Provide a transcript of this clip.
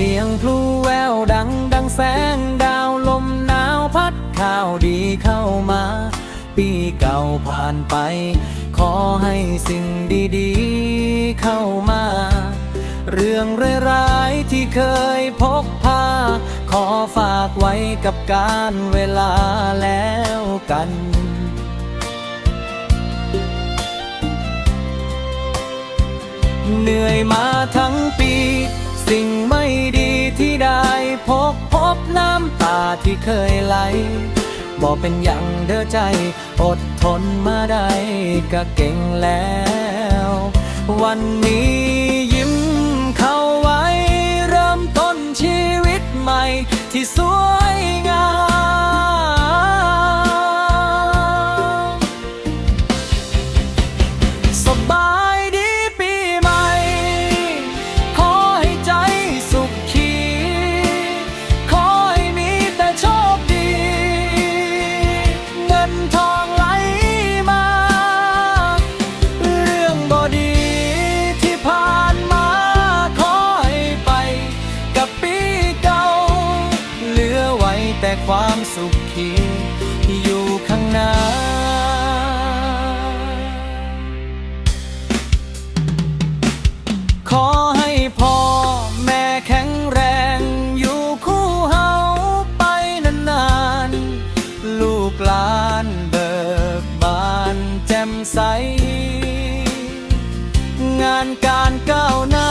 เสียงพลูแววดังดังแสงดาวลมหนาวพัดข่าวดีเข้ามา ปีเก่าผ่านไป ขอให้สิ่งดีๆเข้ามา เรื่องร้ายๆที่เคยพกพา ขอฝากไว้กับการเวลาแล้วกันเหนื่อยมาทั้งปี สิ่งไม่ดีที่ได้พบพบน้ำตาที่เคยไหลบอกเป็นอย่างเด้อใจ อดทนมาได้ก็เก่งแล้ว วันนี้ แต่ความสุขที่อยู่ข้างหน้า ขอให้พ่อแม่แข็งแรงอยู่คู่เฮาไปนานๆ ลูกหลานเบิกบานแจ่มใส งานการก้าวหน้า